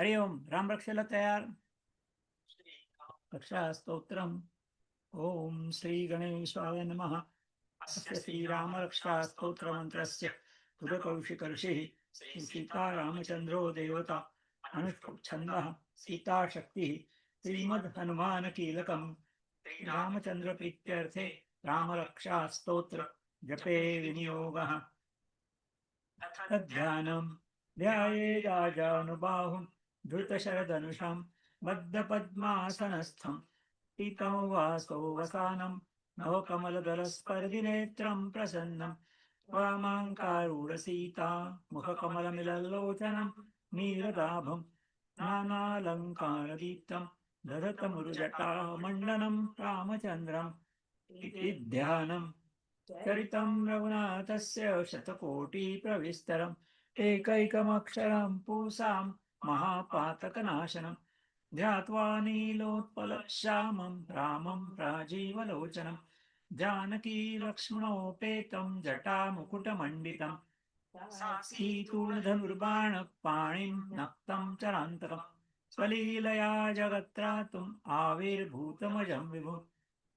हरि ओं ओम श्री ॐ श्रीगणेशाय नमः अस्य श्रीरामरक्षास्तोत्रमन्त्रस्य पुरकौशिकर्षिः सीतारामचन्द्रो देवता अनुष्पुच्छन्दः सीताशक्तिः श्रीमद्हनुमानकीलकम् रामचन्द्रप्रीत्यर्थे रामरक्षास्तोत्र जपे विनियोगः। तद्ध्यानम् ध्यायेदाजानुबाहुम्। धृतशरधनुषं बद्धपद्मासनस्थं पीतं वासो वसानं नवकमलदलस्पर्धिनेत्रं प्रसन्नं वामाङ्कारूढसीता मुखकमलमिलल्लोचनं नीरदाभं नानालङ्कारदीप्तं दधतमुरुजटामण्डनं रामचन्द्रम् इति ध्यानम् चरितं रघुनाथस्य शतकोटिप्रविस्तरम् एकैकमक्षरं पूसां महापातकनाशनं ध्यात्वा नीलोत्पलश्यामं रामं प्राजीवलोचनं। जानकी लक्ष्मणोपेतं जटामुकुटमण्डितं। सीतूर्धनुर्बाणपाणिं नक्तं चरान्तकं। स्वलीलया जगत्रातुम् आविर्भूतमजं विभु।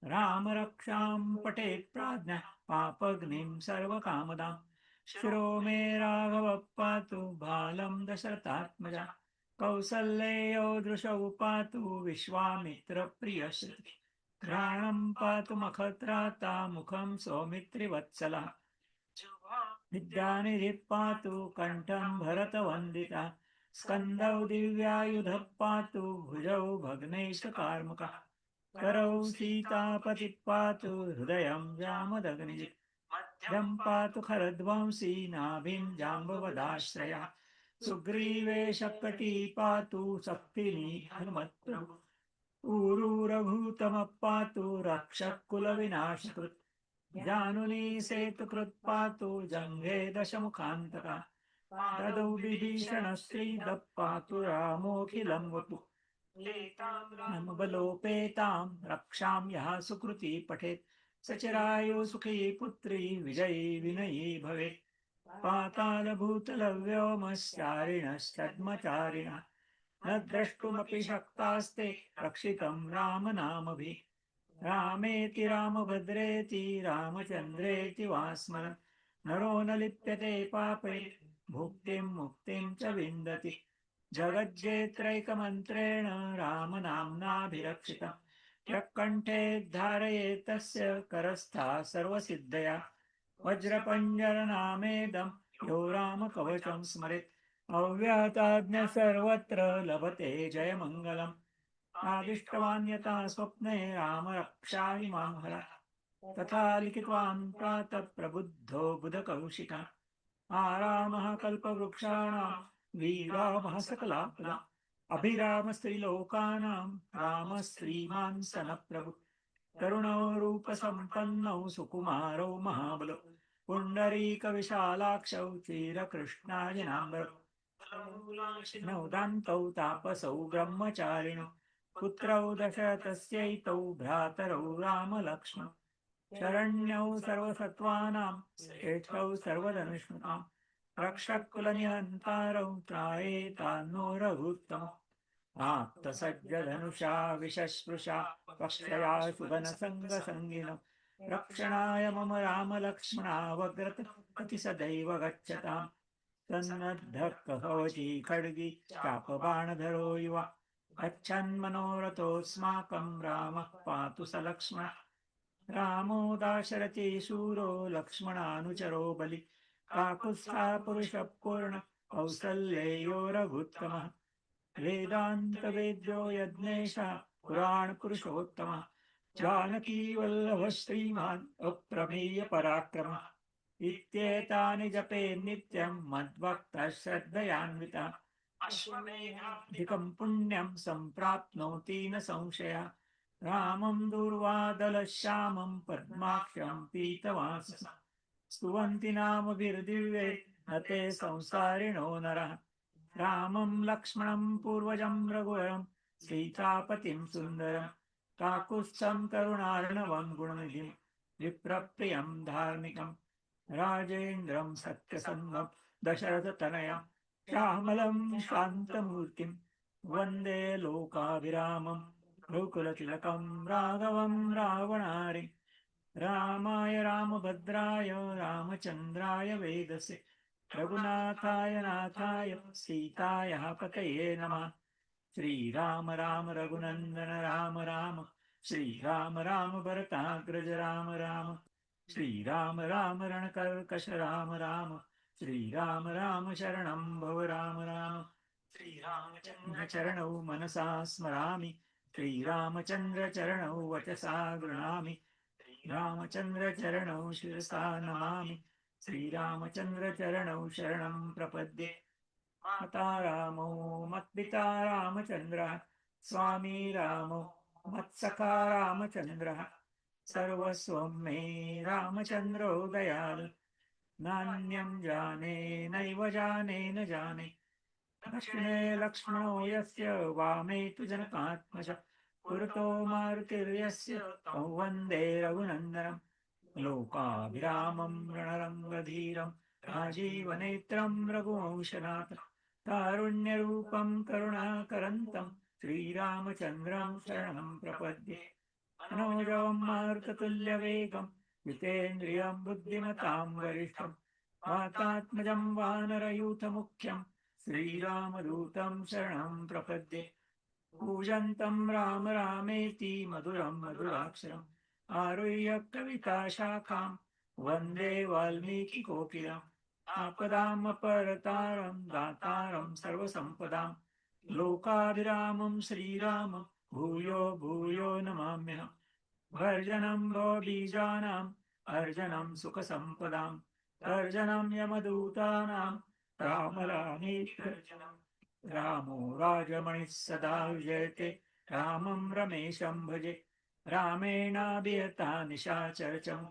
रामरक्षां पटेत् पठेत् प्राज्ञः पापग्निं सर्वकामदाम्। शिरो मे राघव पातु बालं दशरथात्मजा। कौसल्येयो दृशौ पातु विश्वामित्रप्रियश्रुति। घ्राणं पातु मखत्राता मुखं सौमित्रिवत्सला। विद्यानिधिः पातु कण्ठं भरतवन्दिता। स्कन्दौ दिव्यायुधः पातु भुजौ भग्नेशकार्मुकः। करौ सीतापतिः पातु हृदयं जामदग्निजित् मध्यं पातु खरध्वंसी नाभिं जाम्बवदाश्रया सुग्रीवे शकटी पातु शक्तिनी हनुमत्प्रभु। ऊरूरभूतमः पातु रक्षः कुलविनाशकृत्। जानुनी सेतुकृत् पातु जङ्घे दशमुखान्तका। तदौ विभीषणश्रीदः पातु रामोऽखिलं वपु। बलोपेतां रक्षां यः सुकृती पठेत् सचरायो सुखी पुत्री विजयी विनयी भवेत् पातालभूतलव्योमश्चारिणश्चद्मचारिणः न द्रष्टुमपि शक्तास्ते रक्षितं रामनामभिः। रामेति रामभद्रेति रामचन्द्रेति वा स्मरन् नरो न लिप्यते पापे भुक्तिं मुक्तिं च विन्दति। जगज्जेत्रैकमन्त्रेण रामनाम्नाभिरक्षितम्। यः कण्ठे तस्य करस्था सर्वसिद्धया। वज्रपञ्जरनामेदं यो रामकवचं स्मरेत्। अव्याताज्ञ सर्वत्र लभते जयमङ्गलम्। आदिष्टवान्यता स्वप्ने रामरक्षामि हर तथा लिखितवान् प्रातः प्रबुद्धो बुधकौशिका। आरामः कल्पवृक्षाणां वीरामः सकलापदा। अभिरामस्त्रीलोकानां राम श्रीमान् सनप्रभु रूपसम्पन्नौ सुकुमारौ महाबलो पुण्डरीकविशालाक्षौ चीरकृष्णाजनाम्बरौ दान्तौ तापसौ ब्रह्मचारिणौ पुत्रौ दशरथस्यैतौ भ्रातरौ रामलक्ष्मण शरण्यौ सर्वसत्त्वानां श्रेष्ठौ सर्वधनुष्मताम् रक्षकुलनिहन्तारौ त्रायेतान्नो हा तसज्जधनुषा विशस्पृशा पक्षया सुगनसङ्गसङ्गिनम् रक्षणाय मम रामलक्ष्मणावग्रत अति सदैव गच्छताम्। सन्नद्धः कवची खड्गी चापबाणधरो युवा। गच्छन्मनोरथोऽस्माकं रामः पातु स लक्ष्मण। रामो दाशरथी शूरो लक्ष्मणानुचरो बलि। काकुत्स्था पुरुषपूर्ण कौसल्येयो रघुत्तमः वेदान्तवेद्यो यज्ञेश पुराणपुरुषोत्तमः जानकीवल्लभः श्रीमान् अप्रमेय इत्येतानि जपे नित्यं मद्भक्तः श्रद्धयान्वितः। अश्वमेधाधिकं पुण्यं सम्प्राप्नोति न संशया। रामं दूर्वादलश्यामं पद्माक्षं पीतवाससा स्तुवन्ति नामभिर्दिव्ये न ते संसारिणो नरः। रामं लक्ष्मणं पूर्वजं रघुवरं सीतापतिं सुन्दरं काकुत्स्थं करुणार्णवं गुणनिधिं विप्रप्रियं धार्मिकं राजेन्द्रं सत्यसङ्गं दशरथतनयं श्यामलं शान्तमूर्तिं वन्दे लोकाभिरामं गोकुलतिलकं राघवं रावणारि रामाय रामभद्राय रामचन्द्राय वेदसे रघुनाथाय नाथाय सीताय पतये नमः। श्रीराम राम रघुनन्दन राम राम। श्रीराम राम भरताग्रज राम राम। श्रीराम राम रणकर्कश राम राम। श्रीराम राम शरणं भव राम राम। श्रीरामचन्द्रचरणौ मनसा स्मरामि। श्रीरामचन्द्रचरणौ वचसा गृणामि श्रीरामचन्द्रचरणौ शिरसा नमामि। श्रीरामचन्द्रचरणौ शरणं प्रपद्ये। माता रामो मत्पिता रामचन्द्रः स्वामी रामो मत्सखा रामचन्द्रः। सर्वस्वं मे रामचन्द्रो दयाल् नान्यं जाने नैव जाने न जाने। दक्षिणे लक्ष्मणो यस्य वामे तु जनकात्मज। पुरतो मारुतिर्यस्य वन्दे रघुनन्दनम्। लोकाभिरामं रणरङ्गधीरं राजीवनेत्रं रघुवंशनाथ तारुण्यरूपं करुणाकरन्तं श्रीरामचन्द्रं शरणं प्रपद्ये। मनोजवं मारुततुल्यवेगं जितेन्द्रियं बुद्धिमतां वरिष्ठं मातात्मजं वानरयूथमुख्यं श्रीरामदूतं शरणं प्रपद्ये। पूजन्तं राम रामेति मधुरं मधुराक्षरम् आरुह्य कविताशाखां वन्दे वाल्मीकिकोकिलम् आपदामपरतारं दातारं सर्वसम्पदां लोकाभिरामं श्रीराम भूयो भूयो नमाम्यहम् भर्जनं भवबीजानाम् अर्जनं सुखसम्पदाम् अर्जनं यमदूतानां रामरामेश्वरजनं। रामो राजमणिः सदा विजयते रामं रमेशं भजे। रामेणाभियता निशाचरचं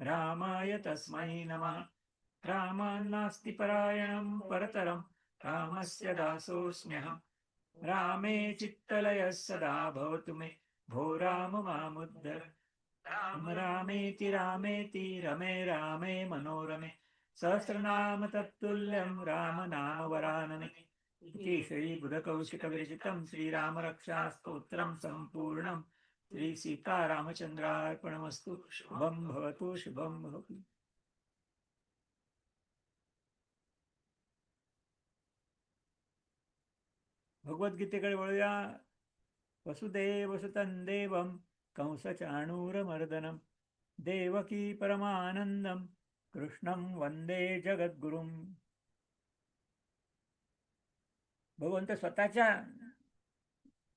रामाय तस्मै नमः। रामान्नास्ति परायणं परतरं रामस्य दासोऽस्म्यहम्। रामे चित्तलयः सदा भवतु मे। भो राम मामुद्धर राम रामेति रामेति रमे रामे मनोरमे। सहस्रनाम तत्तुल्यं राम नाम वरानने इति श्रीबुधकौशिकविरचितं श्रीरामरक्षास्तोत्रं सम्पूर्णं श्रीसीतारामचन्द्रार्पणमस्तु शुभं भवतु शुभं भवतु। भगवद्गीतेकडे वळूया. वसुदेव सुतं देवं कंसचाणूरमर्दनं देवकी परमानन्दं कृष्णं वंदे जगद्गुरुं भगवंत स्वतःच्या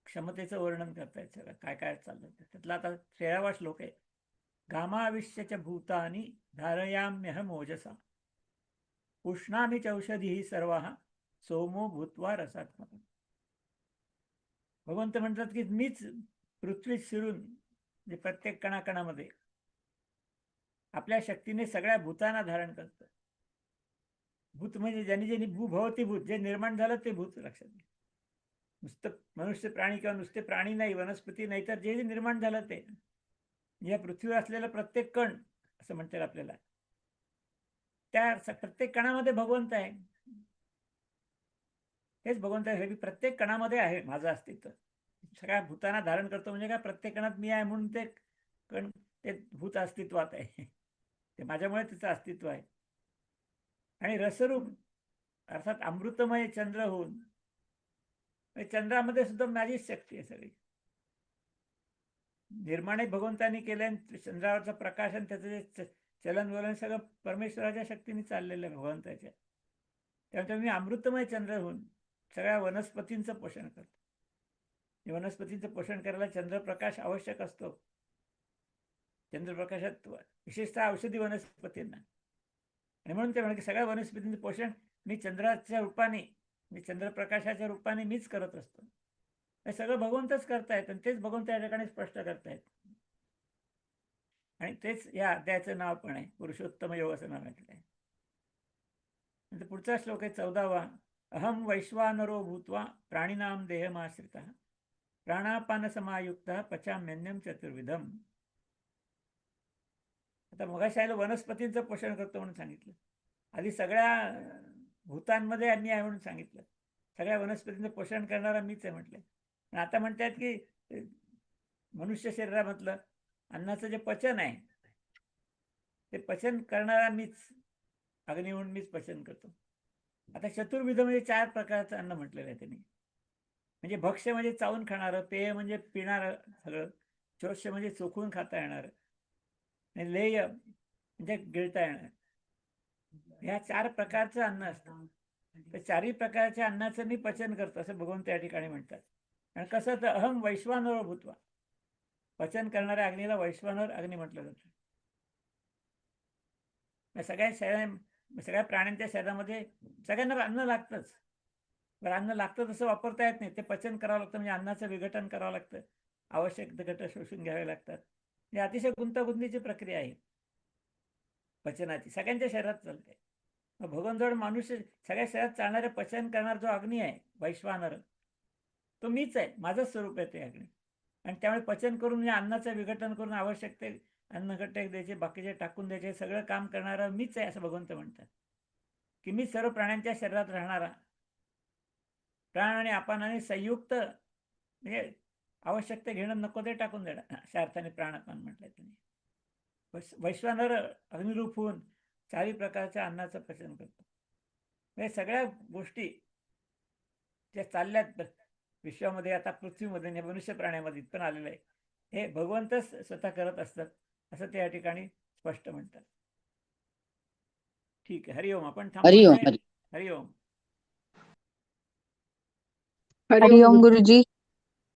क्षमतेचं वर्णन करतायत सगळं. काय काय चाललं त्यातला आता तेरावा श्लोक आहे. गामाविश्यच्या भूतानी धारयाम्यह ओजसा उष्णामी चौषधी सर्व सोमो भूत्वा रसात्मक. भगवंत म्हणतात की मीच पृथ्वीत शिरून म्हणजे प्रत्येक कणाकणामध्ये आपल्या शक्तीने सगळ्या भूतांना धारण करतं. भूत म्हणजे ज्यांनी ज्यांनी भूभवती भूत जे निर्माण झालं ते भूत लक्षात घ्या. नुसतं मनुष्य प्राणी किंवा नुसते प्राणी नाही वनस्पती नाही तर जे जे निर्माण झालं ते. या पृथ्वीवर असलेलं प्रत्येक कण असं म्हणतात आपल्याला. त्या प्रत्येक कणामध्ये भगवंत आहे. हेच भगवंत आहे हे मी प्रत्येक कणामध्ये आहे माझं अस्तित्व. सगळ्या भूतांना धारण करतो म्हणजे काय प्रत्येक कणात मी आहे म्हणून ते कण ते भूत अस्तित्वात आहे. ते माझ्यामुळे त्याचं अस्तित्व आहे. आणि रसरूप अर्थात अमृतमय चंद्र होऊन म्हणजे चंद्रामध्ये सुद्धा माझीच शक्ती आहे सगळी. निर्माणे भगवंतानी केले चंद्रावरचं चंद्रावरचा प्रकाश आणि त्याचं जे च- चलन वलन सगळं परमेश्वराच्या शक्तीने चाललेलं आहे भगवंताच्या. त्यामुळे मी अमृतमय चंद्र होऊन सगळ्या वनस्पतींचं पोषण करतो. वनस्पतींचं पोषण करायला चंद्रप्रकाश आवश्यक असतो. चंद्रप्रकाशात व- विशेषतः औषधी वनस्पतींना. आणि म्हणून ते म्हणजे सगळ्या वनस्पतींचं पोषण मी चंद्राच्या रूपाने मी चंद्रप्रकाशाच्या रूपाने मीच करत असतो. हे सगळं भगवंतच करतायत आणि तेच भगवंत या ठिकाणी स्पष्ट करतायत. आणि तेच या अध्यायाचं नाव पण आहे पुरुषोत्तम योग असं नाव म्हटलं आहे नंतर पुढचा श्लोक आहे चौदावा. अहम वैश्वानरो भूत्वा प्राणिनाम देहमाश्रित प्राणापान समायुक्त पचाम्यन्यम चतुर्विधम. आता मगाशी आलं वनस्पतींचं पोषण करतो म्हणून सांगितलं. आधी सगळ्या भूतांमध्ये अन्याय आहे म्हणून सांगितलं. सगळ्या वनस्पतींचं पोषण करणारा मीच आहे म्हटलं. पण आता म्हणतात की मनुष्य शरीरामधलं अन्नाचं जे पचन आहे ते पचन करणारा मीच अग्नी म्हणून मीच पचन करतो. आता चतुर्विध म्हणजे चार प्रकारचं अन्न म्हटलेलं आहे त्यांनी. म्हणजे भक्ष्य म्हणजे चावून खाणारं पेय म्हणजे पिणारं सगळं चोष्य म्हणजे चोखून खाता येणारं आणि लेय म्हणजे गिळता येणार. ह्या चार प्रकारचं अन्न असतं. तर चारही प्रकारच्या अन्नाचं मी पचन करतो असं भगवंत या ठिकाणी म्हणतात. आणि कसं तर अहम वैश्वानर भूतवा. पचन करणाऱ्या अग्नीला वैश्वानर अग्नी म्हटलं जातं. सगळ्या शरीरा सगळ्या प्राण्यांच्या शरीरामध्ये सगळ्यांना अन्न लागतंच. बरं अन्न लागतं तसं वापरता येत नाही. ते पचन करावं लागतं म्हणजे अन्नाचं विघटन करावं लागतं. आवश्यक घटक शोषून घ्यावे लागतात. ही अतिशय गुंतागुंतीची प्रक्रिया आहे. पचनाची. सगळ्यांच्या शरीरात चालते भगवंजवळ माणूस सगळ्या शरीरात चालणारे पचन करणारा जो अग्नी आहे वैश्वानर तो मीच आहे माझंच स्वरूप आहे ते अग्नी. आणि त्यामुळे पचन करून म्हणजे अन्नाचं विघटन करून आवश्यक ते अन्न घटक द्यायचे बाकीचे टाकून द्यायचे सगळं काम करणारा मीच आहे असं भगवंत म्हणतात. की मी सर्व प्राण्यांच्या शरीरात राहणारा. प्राण आणि अपानाने संयुक्त म्हणजे आवश्यक ते घेणं नको ते टाकून देणार अशा अर्थाने प्राण आपण म्हटलंय त्यांनी. वैश्वानर अग्निरूप होऊन चारही प्रकारच्या अन्नाचं पचन करतो. म्हणजे सगळ्या गोष्टी ज्या चालल्यात विश्वामध्ये आता पृथ्वीमध्ये आणि मनुष्य प्राण्यामध्ये पण आलेलं आहे. हे भगवंतच स्वतः करत असतात असं ते या ठिकाणी स्पष्ट म्हणतात. ठीक आहे. हरिओम आपण थांबू हरिओम. हरिओम हरिओम गुरुजी.